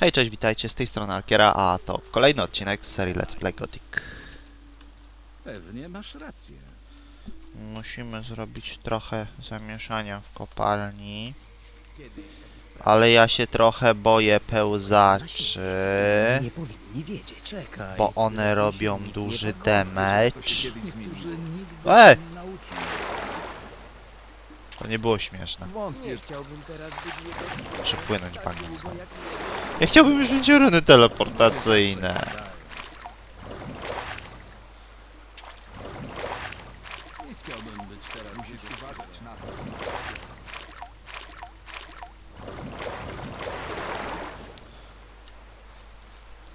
Hej, cześć, witajcie, z tej strony Alkiera, a to kolejny odcinek z serii Let's Play Gothic. Pewnie masz rację. Musimy zrobić trochę zamieszania w kopalni. Ale ja się trochę boję pełzaczy, Nie powinni wiedzieć. Czekaj. bo one robią duży damage. Nigdy E! To nie było śmieszne. Muszę płynąć bagnem znowu. Ja chciałbym już mieć runy teleportacyjne. nie chciałbym być teraz. Musisz uważać na to, co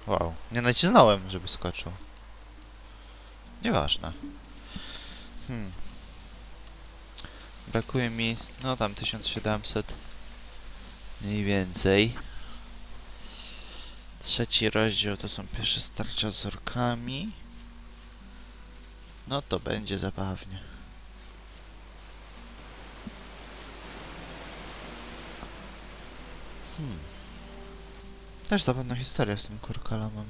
Wow, nie nacisnąłem, żeby skoczył. Nieważne. Hmm. Brakuje mi, no tam 1700. Mniej więcej. Trzeci rozdział to są pierwsze starcia z orkami. No to będzie zabawnie. Hmm. Też zabawna historia z tym kurkalamem.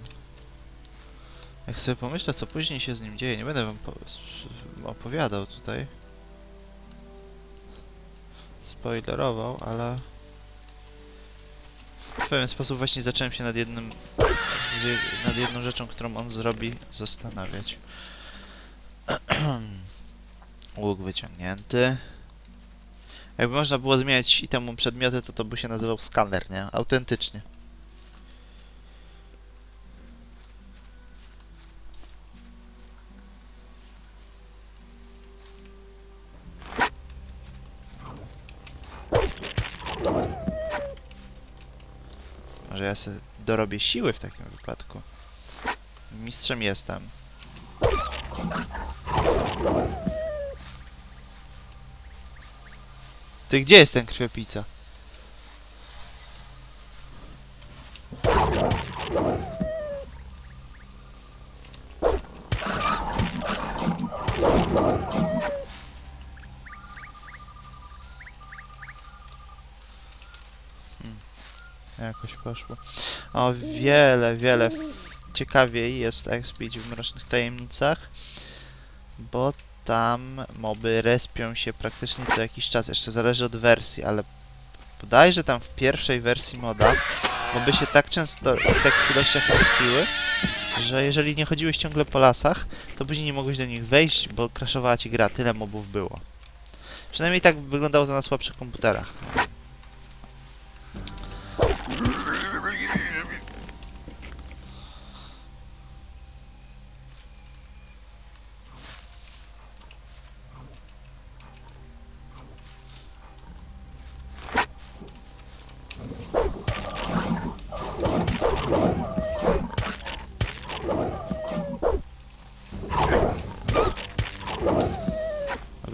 Jak sobie pomyślę, co później się z nim dzieje, nie będę wam opowiadał tutaj. Spoilerował, ale... W pewien sposób właśnie zacząłem się nad jednym... Z, nad jedną rzeczą, którą on zrobi, zastanawiać. Łuk wyciągnięty. Jakby można było zmieniać i temu przedmioty, to to by się nazywał skaner, nie? Autentycznie. Może ja sobie dorobię siły w takim wypadku. Mistrzem jestem. Ty gdzie jest ten krwiopica? Hmm. Poszło. O, wiele, wiele ciekawiej jest expić w Mrocznych Tajemnicach, bo tam moby respią się praktycznie co jakiś czas. Jeszcze zależy od wersji, ale bodajże tam w pierwszej wersji moda moby się tak często w takich ilościach respiły, że jeżeli nie chodziłeś ciągle po lasach, to później nie mogłeś do nich wejść, bo crashowała ci gra, tyle mobów było. Przynajmniej tak wyglądało to na słabszych komputerach.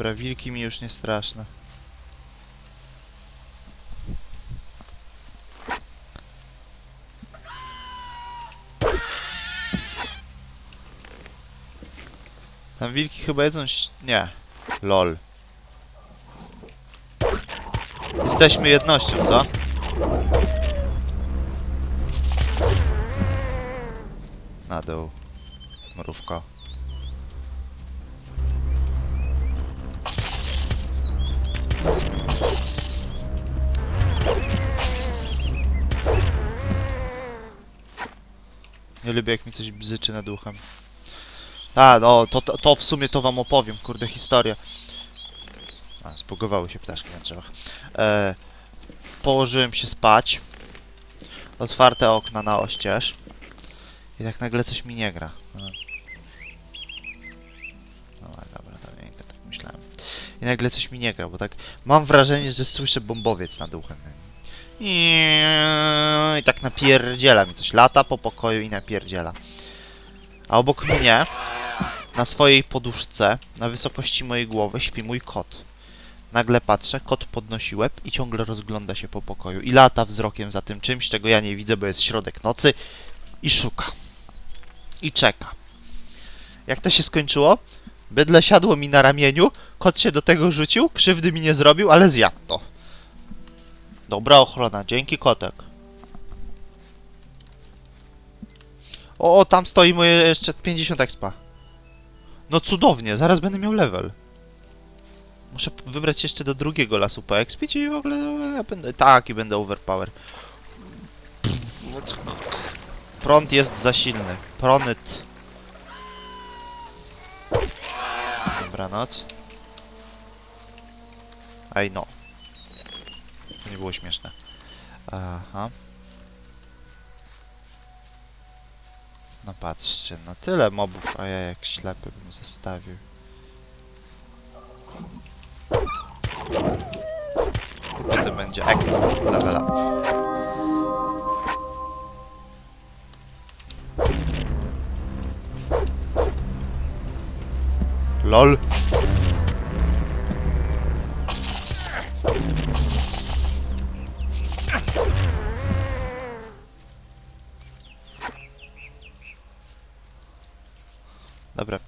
Dobra, wilki mi już nie straszne. Tam wilki chyba jedzą... Nie. Lol. Jesteśmy jednością, co? Na dół. Nie lubię jak mi coś bzyczy nad uchem. A, no, to, to, to w sumie to wam opowiem, kurde, historia. A, zbugowały się ptaszki na drzewach. E, położyłem się spać. Otwarte okna na oścież. I tak nagle coś mi nie gra. No, no dobra, to nie tak myślałem. I nagle coś mi nie gra, bo tak mam wrażenie, że słyszę bombowiec nad uchem. I tak napierdziela mi coś. Lata po pokoju i napierdziela. A obok mnie, na swojej poduszce, na wysokości mojej głowy, śpi mój kot. Nagle patrzę, kot podnosi łeb i ciągle rozgląda się po pokoju. I lata wzrokiem za tym czymś, czego ja nie widzę, bo jest środek nocy. I szuka. I czeka. Jak to się skończyło? Bydle siadło mi na ramieniu, kot się do tego rzucił, krzywdy mi nie zrobił, ale zjadł to. Dobra ochrona, dzięki kotek. O, o, tam stoi moje jeszcze 50 expa. No cudownie, zaraz będę miał level. Muszę wybrać jeszcze do drugiego lasu po expić i w ogóle no, ja będę... Tak, i będę overpower. Prąd jest za silny. Pronyt. Dobranoc. Ej no. To nie było śmieszne. Aha. No patrzcie, no tyle mobów, a ja jak ślepy bym zostawił. I potem będzie ek level up. LOL.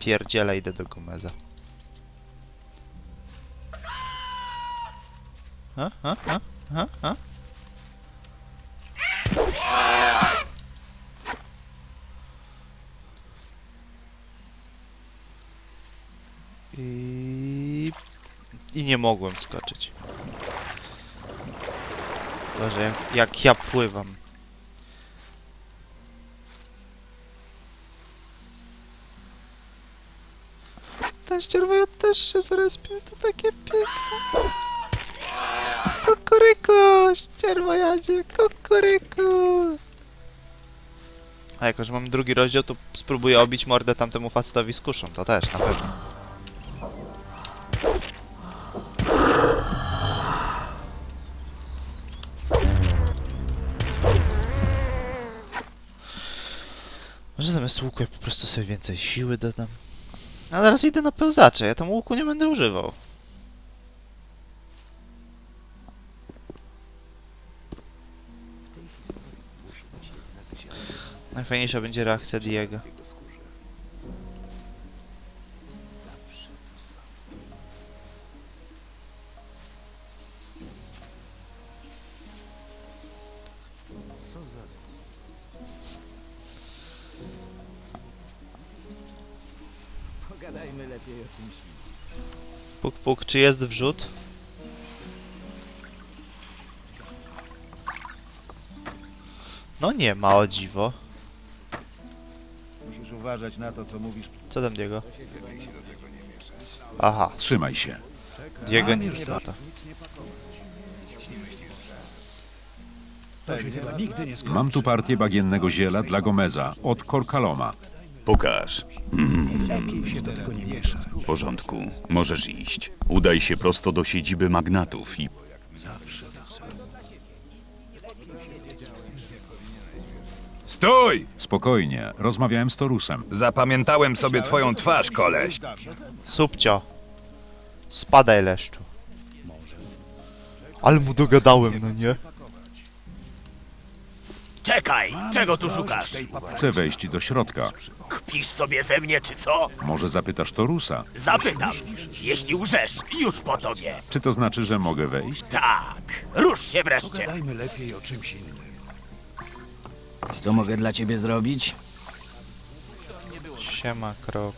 Pierdziele, idę do Gomeza. A, a, a, a, a. I... I nie mogłem skoczyć. Boże, jak, jak ja pływam. Ten ścierwojad też się zrespił, to takie piękne. Kukuryku, ścierwojadzie, kukuryku. A jako, że mam drugi rozdział, to spróbuję obić mordę tamtemu facetowi z kuszą, to też, na pewno. Może zamiast łuku ja po prostu sobie więcej siły dodam. A teraz idę na pełzacze, ja tam łuku nie będę używał. Najfajniejsza będzie reakcja Diego. Co za... Pogadajmy lepiej o czymś innym. Puk puk, czy jest wrzut? No nie ma, o dziwo. Musisz uważać na to, co mówisz. Co tam Diego? Aha, Trzymaj się. Diego nie to. To się chyba nigdy nie skończy. Mam tu partię bagiennego ziela dla Gomeza od Korkaloma. Pokaż. Lepiej się do tego nie miesza. W porządku. Możesz iść. Udaj się prosto do siedziby magnatów i Zawsze to samo. Stój! Spokojnie, rozmawiałem z Torusem. Zapamiętałem sobie twoją twarz, koleś. Subcio. Spadaj leszczu. Ale mu dogadałem, no nie? Czekaj, czego tu szukasz? Chcę wejść do środka. Kpisz sobie ze mnie, czy co? Może zapytasz Torusa? Zapytam. Jeśli łżesz, już po tobie. Czy to znaczy, że mogę wejść? Tak, rusz się wreszcie. Dajmy lepiej o czymś innym. Co mogę dla ciebie zrobić? Siema, krok.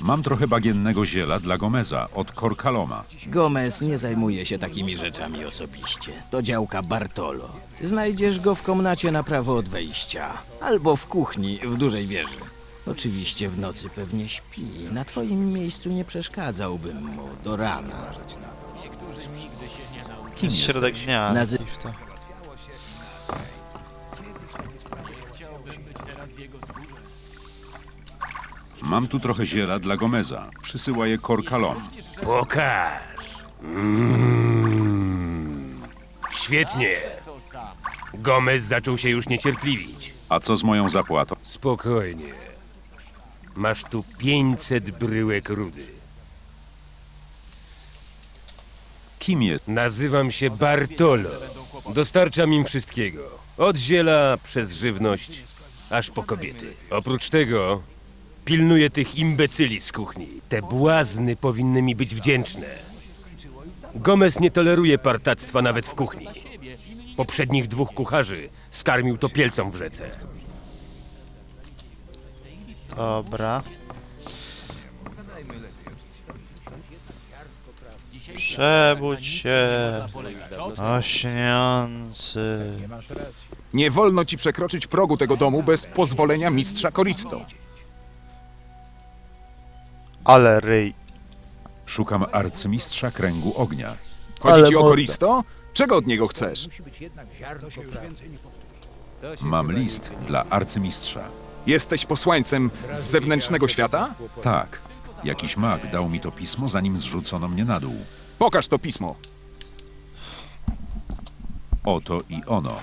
Mam trochę bagiennego ziela dla Gomeza od Korkaloma. Gomez nie zajmuje się takimi rzeczami osobiście. To działka Bartolo. Znajdziesz go w komnacie na prawo od wejścia. Albo w kuchni w dużej wieży. Oczywiście w nocy pewnie śpi. Na twoim miejscu nie przeszkadzałbym mu do rana. Kim Jest środek jesteś? dnia. Nazy- Mam tu trochę ziela dla Gomeza. Przysyła je Korkalom. Pokaż. Mm. Świetnie. Gomez zaczął się już niecierpliwić. A co z moją zapłatą? Spokojnie. Masz tu 500 bryłek rudy. Kim jest? Nazywam się Bartolo. Dostarczam im wszystkiego. Od ziela przez żywność, aż po kobiety. Oprócz tego pilnuję tych imbecyli z kuchni. Te błazny powinny mi być wdzięczne. Gomez nie toleruje partactwa nawet w kuchni. Poprzednich dwóch kucharzy skarmił topielcom w rzece. Dobra. Przebudź się, ośniący. Nie wolno ci przekroczyć progu tego domu bez pozwolenia mistrza Koristo. Ale ryj. Szukam arcymistrza kręgu ognia. Chodzi Ale ci o. Koristo? Czego od niego chcesz? Mam list dla arcymistrza. Jesteś posłańcem z zewnętrznego świata? Tak. Jakiś mag dał mi to pismo, zanim zrzucono mnie na dół. Pokaż to pismo. Oto i ono.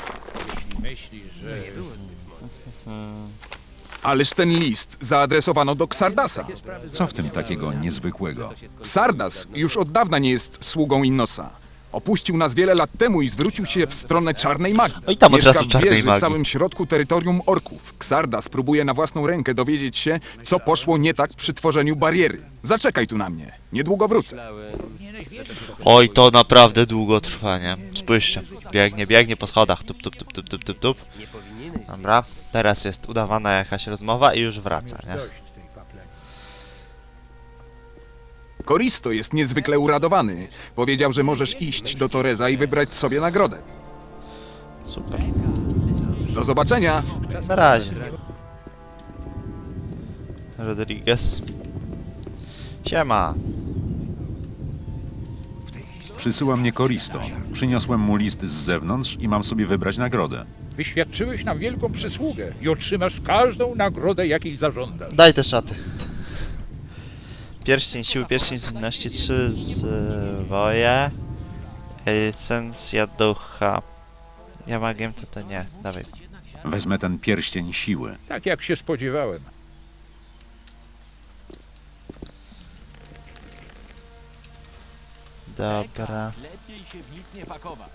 Ależ ten list zaadresowano do Ksardasa. Co w tym takiego niezwykłego? Ksardas już od dawna nie jest sługą Innosa. Opuścił nas wiele lat temu i zwrócił się w stronę czarnej magii. No i tam od Mieszka razu w czarnej wieży magii. w samym środku terytorium orków. Ksardas próbuje na własną rękę dowiedzieć się, co poszło nie tak przy tworzeniu bariery. Zaczekaj tu na mnie. Niedługo wrócę. Oj, to naprawdę długo trwa, nie? Spójrzcie. Biegnie, biegnie po schodach. Tup, tup, tup, tup, tup, tup, tup. Dobra. Teraz jest udawana jakaś rozmowa i już wraca, nie? Koristo jest niezwykle uradowany. Powiedział, że możesz iść do Toreza i wybrać sobie nagrodę. Super. Do zobaczenia! Na razie. Rodriguez. Siema. Przysyła mnie Koristo. Przyniosłem mu list z zewnątrz i mam sobie wybrać nagrodę. Wyświadczyłeś nam wielką przysługę i otrzymasz każdą nagrodę, jakiej zażądasz. Daj te szaty. Pierścień siły, pierścień zwinności 3 zwoje. Esencja ducha. Ja magiem to to nie. Dawaj. Wezmę ten pierścień siły. Tak jak się spodziewałem. Dobra. Lepiej się w nic nie pakować.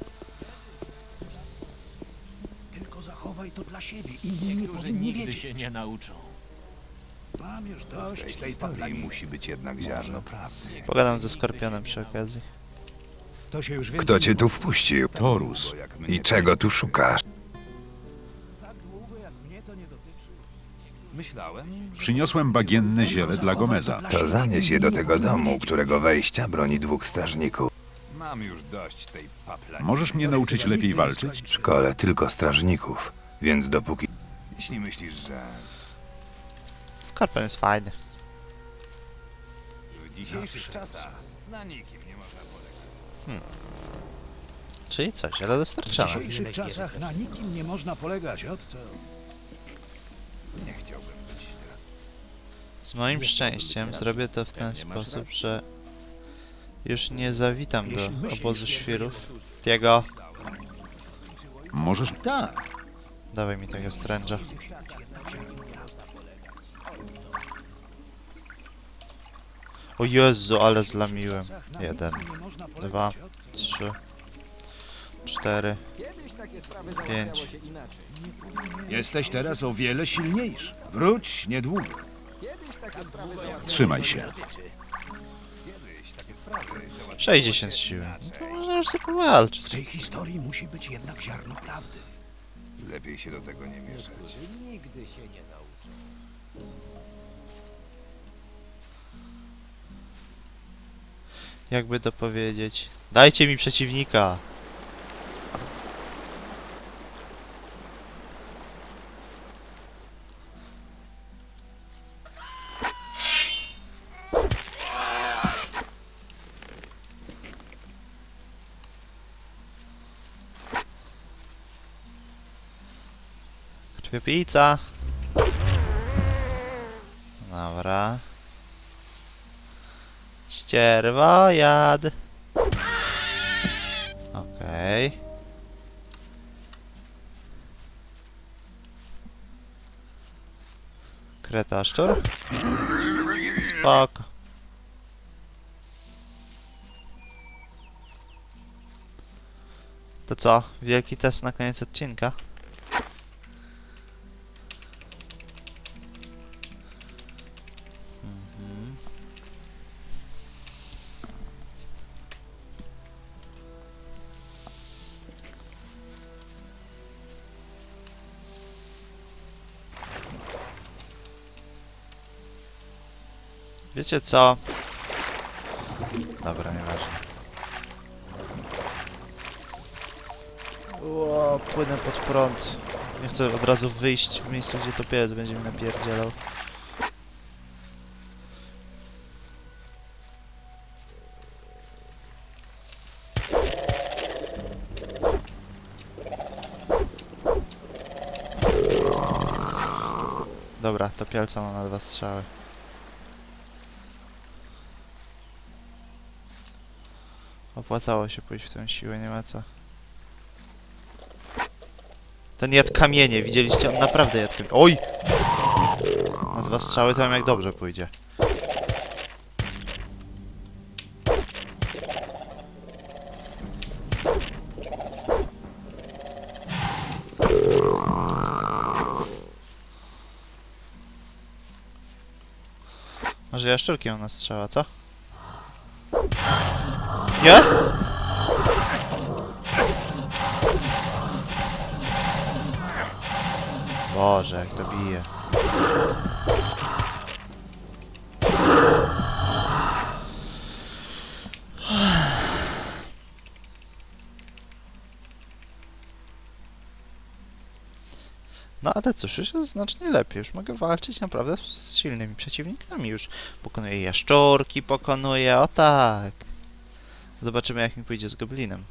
Tylko zachowaj to dla siebie. Inni nie powinni wiedzieć. się nie nauczą. Mam już dość tej paplaniny. musi być jednak ziarno prawdy. Pogadam ze Skorpionem przy okazji. To się już Kto cię tu wpuścił? Torus. I czego tu szukasz? Przyniosłem bagienne ziele dla Gomeza. To zanieś je do tego domu, którego wejścia broni dwóch strażników. Możesz mnie nauczyć lepiej walczyć? W szkole tylko strażników, więc dopóki... Jeśli myślisz, że... Skorpion jest fajny. W dzisiejszych czasach na nikim nie można polegać. Czyli coś, ale W dzisiejszych czasach na nikim nie można polegać. Od co? Nie chciałbym być teraz... Z moim szczęściem zrobię to w ten sposób, że już nie zawitam do obozu świrów. Jego, Możesz Tak. dawaj mi tego stręża. O Jezu, ale zlamiłem. Jeden, dwa, trzy, cztery, pięć. Jesteś teraz o wiele silniejszy. Wróć niedługo. trzymaj się. 60 siły. No to można już sobie powalczyć. W tej historii musi być jednak ziarno prawdy. Lepiej się do tego nie mieszać. Jakby to powiedzieć. Dajcie mi przeciwnika. Krwiopijca. Dobra. Ścierwojad. Okej. Kretaszczur. Spoko. To co? Wielki test na koniec odcinka? Wiecie co? Dobra, nieważne. Ło, płynę pod prąd. Nie chcę od razu wyjść w miejsce, gdzie topiec będzie mi napierdzielał. Dobra, topielca ma na dwa strzały. Opłacało się pójść w tę siłę, nie ma co. Ten jadł kamienie, widzieliście? On naprawdę jadł kamienie. Oj! Na dwa strzały wiem jak dobrze pójdzie. Może jaszczurkiem ona strzała, co? Nie? Boże, jak to bije. No ale cóż, już jest znacznie lepiej. Już mogę walczyć naprawdę z silnymi przeciwnikami. Już pokonuję jaszczurki, pokonuję, o tak. Zobaczymy jak mi pójdzie z goblinem.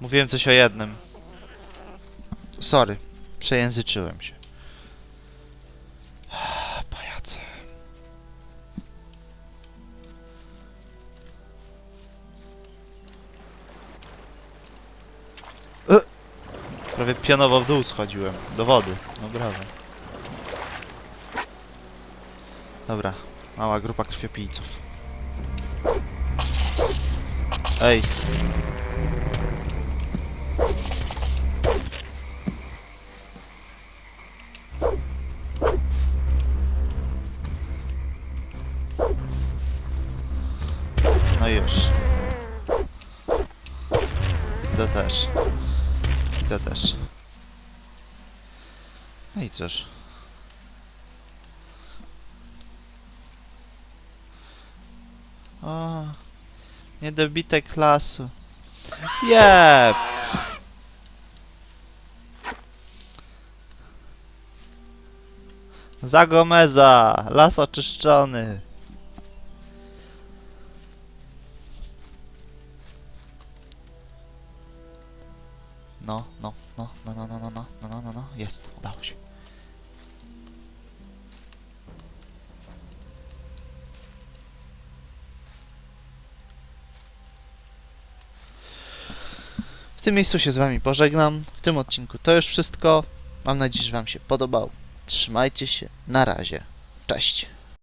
Mówiłem coś o jednym. Sorry, przejęzyczyłem się. Pajace. E! Prawie pionowo w dół schodziłem. Do wody. No brawo. Dobra. Mała grupa krwiopijców. Ej. No już. I to też. I to też. No i cóż. O, niedobitek lasu. Jep! Zagomeza! Las oczyszczony! No, no, no, no, no, no, no, no, no, no, no, no, jest, udało się. W tym miejscu się z wami pożegnam. W tym odcinku to już wszystko. Mam nadzieję, że wam się podobał. Trzymajcie się. Na razie. Cześć.